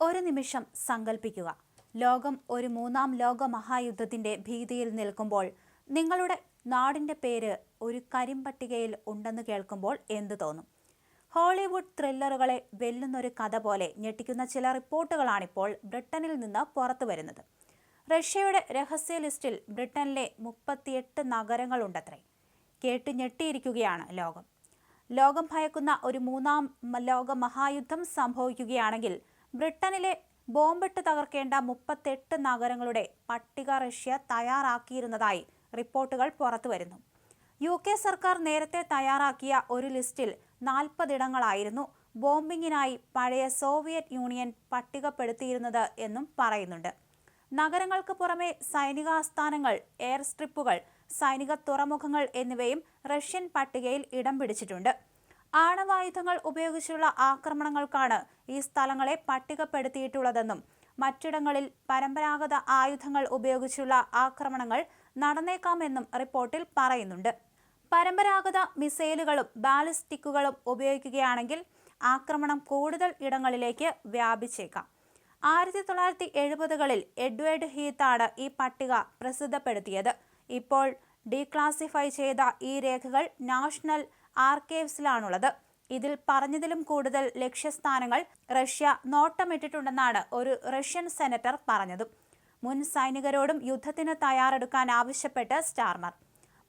ഒരു നിമിഷം സങ്കല്പിക്കുക ലോകം ഒരു മൂന്നാം ലോക മഹായുദ്ധത്തിന്റെ ഭീതിയിൽ നിൽക്കുമ്പോൾ നിങ്ങളുടെ നാടിന്റെ പേര് ഒരു കരിമ്പട്ടികയിൽ ഉണ്ടെന്ന് കേൾക്കുമ്പോൾ എന്തു തോന്നും? ഹോളിവുഡ് ത്രില്ലറുകളെ വെല്ലുന്നൊരു കഥ പോലെ ഞെട്ടിക്കുന്ന ചില റിപ്പോർട്ടുകളാണിപ്പോൾ ബ്രിട്ടനിൽ നിന്ന് പുറത്തു വരുന്നത്. റഷ്യയുടെ രഹസ്യ ലിസ്റ്റിൽ ബ്രിട്ടനിലെ മുപ്പത്തിയെട്ട് നഗരങ്ങളുണ്ടത്രേ. കേട്ട് ഞെട്ടിയിരിക്കുകയാണ് ലോകം. ലോകം ഭയക്കുന്ന ഒരു മൂന്നാം ലോക മഹായുദ്ധം സംഭവിക്കുകയാണെങ്കിൽ ബ്രിട്ടനിലെ ബോംബിട്ട് തകർക്കേണ്ട മുപ്പത്തെട്ട് നഗരങ്ങളുടെ പട്ടിക റഷ്യ തയ്യാറാക്കിയിരുന്നതായി റിപ്പോർട്ടുകൾ പുറത്തുവരുന്നു. യു കെ സർക്കാർ നേരത്തെ തയ്യാറാക്കിയ ഒരു ലിസ്റ്റിൽ നാൽപ്പതിടങ്ങളായിരുന്നു ബോംബിങ്ങിനായി പഴയ സോവിയറ്റ് യൂണിയൻ പട്ടികപ്പെടുത്തിയിരുന്നത് എന്നും പറയുന്നുണ്ട്. നഗരങ്ങൾക്ക് പുറമെ സൈനികാസ്ഥാനങ്ങൾ എയർ സ്ട്രിപ്പുകൾ സൈനിക തുറമുഖങ്ങൾ എന്നിവയും റഷ്യൻ പട്ടികയിൽ ഇടം പിടിച്ചിട്ടുണ്ട്. ആണവായുധങ്ങൾ ഉപയോഗിച്ചുള്ള ആക്രമണങ്ങൾക്കാണ് ഈ സ്ഥലങ്ങളെ പട്ടികപ്പെടുത്തിയിട്ടുള്ളതെന്നും മറ്റിടങ്ങളിൽ പരമ്പരാഗത ആയുധങ്ങൾ ഉപയോഗിച്ചുള്ള ആക്രമണങ്ങൾ നടന്നേക്കാമെന്നും റിപ്പോർട്ടിൽ പറയുന്നുണ്ട്. പരമ്പരാഗത മിസൈലുകളും ബാലിസ്റ്റിക്കുകളും ഉപയോഗിക്കുകയാണെങ്കിൽ ആക്രമണം കൂടുതൽ ഇടങ്ങളിലേക്ക് വ്യാപിച്ചേക്കാം. ആയിരത്തി തൊള്ളായിരത്തി എഴുപതുകളിൽ എഡ്വേർഡ് ഹീത്താണ് ഈ പട്ടിക പ്രസിദ്ധപ്പെടുത്തിയത്. ഇപ്പോൾ ഡീക്ലാസിഫൈ ചെയ്ത ഈ രേഖകൾ നാഷണൽ ആർക്കൈവ്സിലാണുള്ളത്. ഇതിൽ പറഞ്ഞതിലും കൂടുതൽ ലക്ഷ്യസ്ഥാനങ്ങൾ റഷ്യ നോട്ടമിട്ടിട്ടുണ്ടെന്നാണ് ഒരു റഷ്യൻ സെനറ്റർ പറഞ്ഞത്. മുൻ സൈനികരോടും യുദ്ധത്തിന് തയ്യാറെടുക്കാൻ ആവശ്യപ്പെട്ട് സ്റ്റാർമർ.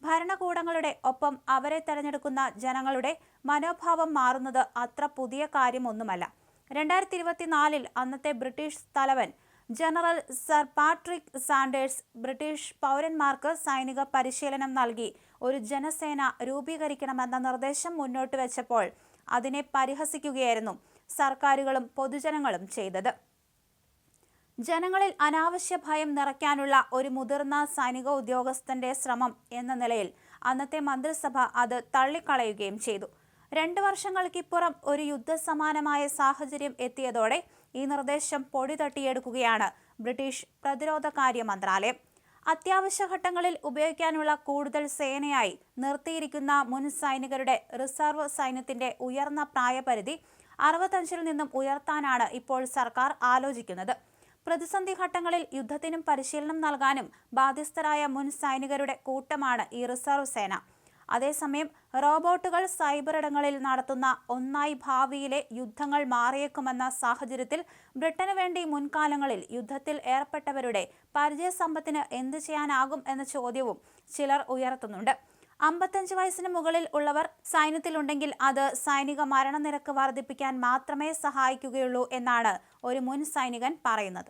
ഭരണകൂടങ്ങളുടെ ഒപ്പം അവരെ തെരഞ്ഞെടുക്കുന്ന ജനങ്ങളുടെ മനോഭാവം മാറുന്നത് അത്ര പുതിയ കാര്യമൊന്നുമല്ല. രണ്ടായിരത്തി ഇരുപത്തിനാലിൽ അന്നത്തെ ബ്രിട്ടീഷ് തലവൻ general sir Patrick Sanders British പൗരന്മാർക്ക് സൈനിക പരിശീലനം നൽകി. ഒരു ജനസേന രൂപീകരിക്കണമെന്ന നിർദ്ദേശം മുന്നോട്ട് വെച്ചപ്പോൾ അതിനെ പരിഹസിക്കുകയായിരുന്നു സർക്കാരുകളും പൊതുജനങ്ങളും ചെയ്തത്. ജനങ്ങളിൽ അനാവശ്യ ഭയം നിറയ്ക്കാനുള്ള ഒരു മുതിർന്ന സൈനിക ഉദ്യോഗസ്ഥന്റെ ശ്രമം എന്ന നിലയിൽ അന്നത്തെ മന്ത്രിസഭ അത് തള്ളിക്കളയുകയും ചെയ്തു. രണ്ട് വർഷങ്ങൾക്കിപ്പുറം ഒരു യുദ്ധസമാനമായ സാഹചര്യം എത്തിയതോടെ ഈ നിർദ്ദേശം പൊടി തട്ടിയെടുക്കുകയാണ് ബ്രിട്ടീഷ് പ്രതിരോധ കാര്യ മന്ത്രാലയം. അത്യാവശ്യ ഘട്ടങ്ങളിൽ ഉപയോഗിക്കാനുള്ള കൂടുതൽ സേനയായി നിർത്തിയിരിക്കുന്ന മുൻ സൈനികരുടെ റിസർവ് സൈന്യത്തിന്റെ ഉയർന്ന പ്രായപരിധി അറുപത്തഞ്ചിൽ നിന്നും ഉയർത്താനാണ് ഇപ്പോൾ സർക്കാർ ആലോചിക്കുന്നത്. പ്രതിസന്ധി ഘട്ടങ്ങളിൽ യുദ്ധത്തിനും പരിശീലനം നൽകാനും ബാധ്യസ്ഥരായ മുൻ സൈനികരുടെ കൂട്ടമാണ് ഈ റിസർവ് സേന. അതേസമയം റോബോട്ടുകൾ സൈബർ ഇടങ്ങളിൽ നടത്തുന്ന ഒന്നായി ഭാവിയിലെ യുദ്ധങ്ങൾ മാറിയേക്കുമെന്ന സാഹചര്യത്തിൽ ബ്രിട്ടന് വേണ്ടി മുൻകാലങ്ങളിൽ യുദ്ധത്തിൽ ഏർപ്പെട്ടവരുടെ പരിചയസമ്പത്തിന് എന്ത് ചെയ്യാനാകും എന്ന ചോദ്യവും ചിലർ ഉയർത്തുന്നുണ്ട്. അമ്പത്തഞ്ച് വയസ്സിന് മുകളിൽ ഉള്ളവർ സൈന്യത്തിലുണ്ടെങ്കിൽ അത് സൈനിക മരണനിരക്ക് വർദ്ധിപ്പിക്കാൻ മാത്രമേ സഹായിക്കുകയുള്ളൂ എന്നാണ് ഒരു മുൻ സൈനികൻ പറയുന്നത്.